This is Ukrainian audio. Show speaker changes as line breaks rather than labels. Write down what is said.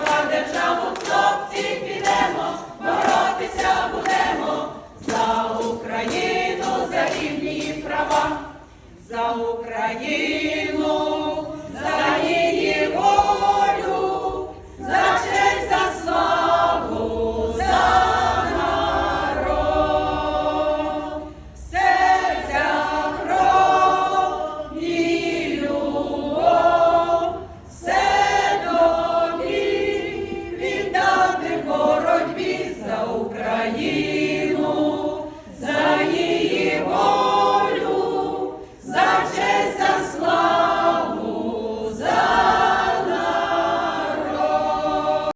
права державу, хлопці, підемо, боротися будемо за Україну, за рівні права, за Україну.